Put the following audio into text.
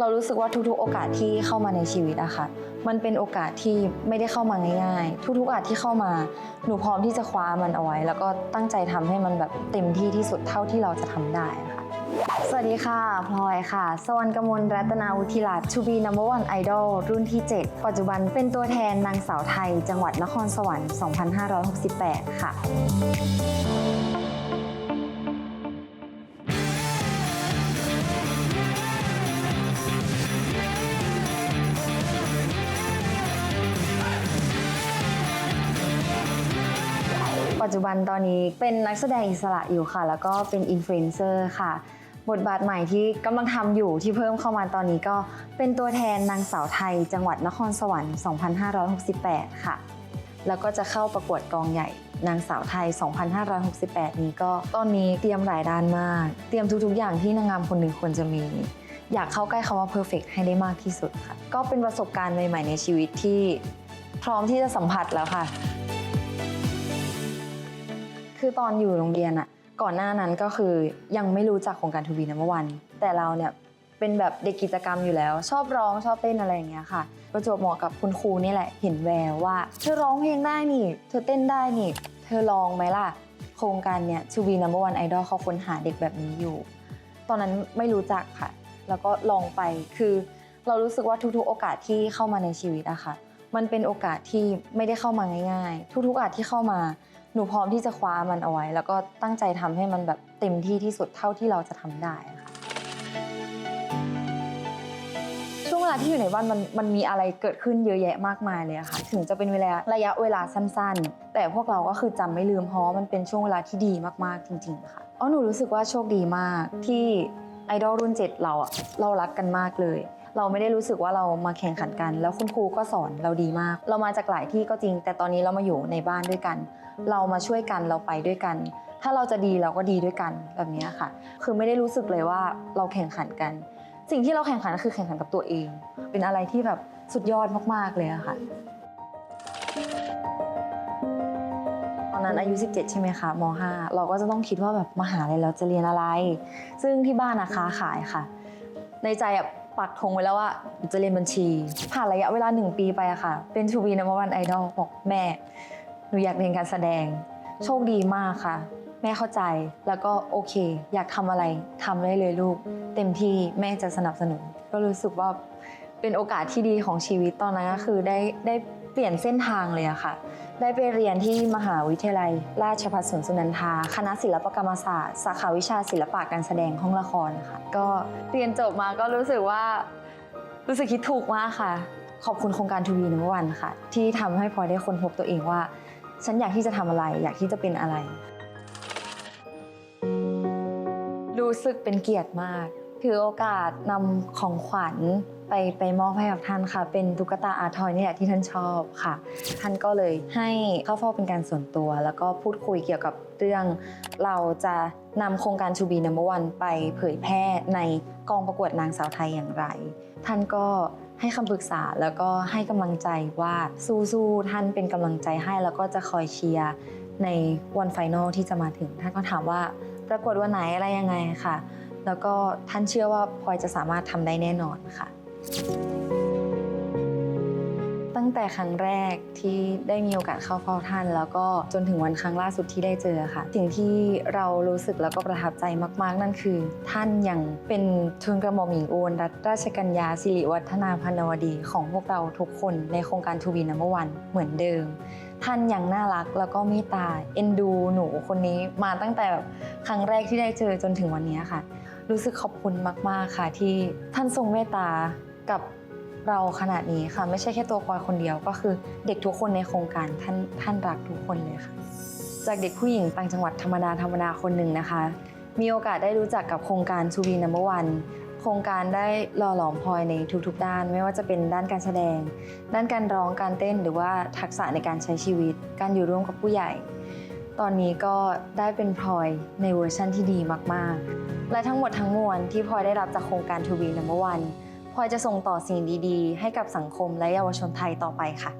เรารู้สึกว่าทุกๆ โอกาสที่เข้ามาในชีวิตอะค่ะ มันเป็นโอกาสที่ไม่ได้เข้ามาง่าย ๆ ทุกๆโอกาสที่เข้ามา หนูพร้อมที่จะคว้ามันเอาไว้ แล้วก็ตั้งใจทำให้มันแบบเต็มที่ที่สุดเท่าที่เราจะทำได้ค่ะ สวัสดีค่ะพลอยค่ะ สวรรค์กมลรัตนาวุฒิรัตน์ To be number one idol รุ่นที่ 7 ปัจจุบันเป็นตัวแทนนางสาวไทย จังหวัดนครสวรรค์ 2568 ค่ะ จจุบันตอนนี้เป็นนักแสดงอิสระอยู่ค่ะ แล้วก็เป็นอินฟลูเอนเซอร์ค่ะ บทบาทใหม่ที่กำลังทำอยู่ที่เพิ่มเข้ามาตอนนี้ก็เป็นตัวแทนนางสาวไทย จังหวัดนครสวรรค์ 2568 ค่ะ แล้วก็จะเข้าประกวดกองใหญ่นางสาวไทย 2568 นี้ก็ตอนนี้เตรียมหลายด้านมาก เตรียมทุก ๆ อย่างที่นางงามคนหนึ่งควรจะมี อยากเข้าใกล้คำว่า perfect ให้ได้มากที่สุดค่ะ ก็เป็นประสบการณ์ใหม่ ๆ ในชีวิตที่พร้อมที่จะสัมผัสแล้วค่ะ คือตอนอยู่โรงเรียนอะก่อนหน้านั้นก็คือยังไม่รู้จักโครงการทูบีนัมเบอร์วัน แต่เราเนี่ยเป็นแบบเด็กกิจกรรมอยู่แล้ว ชอบร้องชอบเต้นอะไรอย่างเงี้ยค่ะ ประจวบเหมาะกับคุณครูนี่แหละเห็นแววว่า เธอร้องเพลงได้นี่ เธอเต้นได้นี่ เธอลองไหมล่ะ โครงการเนี่ยทูบีนัมเบอร์วันไอดอลเขาค้นหาเด็กแบบนี้อยู่ ตอนนั้นไม่รู้จักค่ะ แล้วก็ลองไปคือ เรารู้สึกว่าทุกๆ โอกาสที่เข้ามาในชีวิตอะค่ะมันเป็นโอกาสที่ไม่ได้เข้ามาง่ายๆ ทุกๆโอกาสที่เข้ามา หนูพร้อมที่จะคว้ามันเอาไว้ แล้วก็ตั้งใจทำให้มันแบบเต็มที่ที่สุดเท่าที่เราจะทำได้ค่ะช่วงเวลาที่อยู่ในบ้านมันมันมีอะไรเกิดขึ้นเยอะแยะมากมายเลยอะค่ะ ถึงจะเป็นเวลาระยะเวลาสั้นๆ แต่พวกเราก็คือจำไม่ลืมเพราะมันเป็นช่วงเวลาที่ดีมากๆจริง ๆ ค่ะอ๋อหนูรู้สึกว่าโชคดีมากที่ไอดอลรุ่นเจ็ดเราอะเรารักกันมากเลย เราไม่ได้รู้สึกว่าเรามาแข่งขันกัน แล้วคุณครูก็สอนเราดีมาก เรามาจากหลายที่ก็จริง แต่ตอนนี้เรามาอยู่ในบ้านด้วยกัน เรามาช่วยกันเราไปด้วยกัน ถ้าเราจะดีเราก็ดีด้วยกันแบบนี้ค่ะ คือไม่ได้รู้สึกเลยว่าเราแข่งขันกัน สิ่งที่เราแข่งขันก็คือแข่งขันกับตัวเอง เป็นอะไรที่แบบสุดยอดมากๆเลยอะค่ะตอนนั้นอายุ 17 ใช่ไหมคะม .5 เราก็จะต้องคิดว่าแบบมหาลัยเราจะเรียนอะไร ซึ่งที่บ้านอะค้าขายค่ะ ในใจอะ ปักธงไว้แล้วว่าจะเรียนบัญชี ผ่านระยะเวลาหนึ่งปีไปอะค่ะ เป็นทูบีนัมวันไอดอลบอกแม่ หนูอยากเรียนการแสดง โชคดีมากค่ะ แม่เข้าใจแล้วก็โอเค อยากทำอะไรทำได้เลยลูก เต็มที่แม่จะสนับสนุน ก็รู้สึกว่าเป็นโอกาสที่ดีของชีวิตตอนนั้นก็คือได้ได้เปลี่ยนเส้นทางเลยอะค่ะ ได้ไปเรียนที่มหาวิทยาลัย ราชภัฏสวนสุนันทา คณะศิลปกรรมศาสตร์ สาขาวิชาศิลปะการแสดงห้องละครค่ะ ก็เรียนจบมาก็รู้สึกว่า รู้สึกคิดถูกมากค่ะ ขอบคุณโครงการทูวีนวันค่ะ ที่ทำให้พลอยได้ค้นพบตัวเองว่า ฉันอยากที่จะทำอะไร อยากที่จะเป็นอะไร รู้สึกเป็นเกียรติมาก ถือโอกาสนำของขวัญไปไปมอบให้กับท่านค่ะ เป็นตุ๊กตาอาทอยนี่แหละที่ท่านชอบค่ะ ท่านก็เลยให้เข้าเฝ้าเป็นการส่วนตัว แล้วก็พูดคุยเกี่ยวกับเรื่อง เราจะนำโครงการ To be number one ไปเผยแพร่ในกองประกวดนางสาวไทยอย่างไร ท่านก็ให้คำปรึกษาแล้วก็ให้กำลังใจว่าสู้ๆท่านเป็นกำลังใจให้แล้วก็จะคอยเชียร์ในวันไฟนอลที่จะมาถึง ท่านก็ถามว่าประกวดวันไหนอะไรยังไงค่ะ แล้วก็ท่านเชื่อว่าพลอยจะสามารถทำได้แน่นอนค่ะ ตั้งแต่ครั้งแรกที่ได้มีโอกาสเข้าเฝ้าท่าน แล้วก็จนถึงวันครั้งล่าสุดที่ได้เจอค่ะ สิ่งที่เรารู้สึกแล้วก็ประทับใจมาก ๆ นั่นคือ ท่านยังเป็นทุนกระหม่อมหญิงอุบลรัตราชกัญญาสิริวัฒนาพนวดีของพวกเราทุกคนในโครงการทูบีนัมเบอร์วันเหมือนเดิมท่านยังน่ารักแล้วก็เมตตาเอ็นดูหนูคนนี้มาตั้งแต่แบบครั้งแรกที่ได้เจอจนถึงวันนี้ค่ะ รู้สึกขอบคุณมาก ๆ ค่ะ ที่ท่านทรงเมตตากับเราขนาดนี้ค่ะ ไม่ใช่แค่ตัวพลอยคนเดียวก็คือเด็กทุกคนในโครงการท่านท่านรักทุกคนเลยค่ะ จากเด็กผู้หญิงต่างจังหวัดธรรมดาธรรมดาคนหนึ่งนะคะ มีโอกาสได้รู้จักกับโครงการชูวีนัมเบอร์วันโครงการได้หล่อหลอมพลอยในทุกๆ ด้าน ไม่ว่าจะเป็นด้านการแสดง ด้านการร้องการเต้นหรือว่าทักษะในการใช้ชีวิต การอยู่ร่วมกับผู้ใหญ่ ตอนนี้ก็ได้เป็นพลอยในเวอร์ชั่นที่ดีมากๆ และทั้งหมดทั้งมวลที่พลอยได้รับจากโครงการทูบีนัมเบอร์วันพลอยจะส่งต่อสิ่งดีๆ ให้กับสังคมและเยาวชนไทยต่อไปค่ะ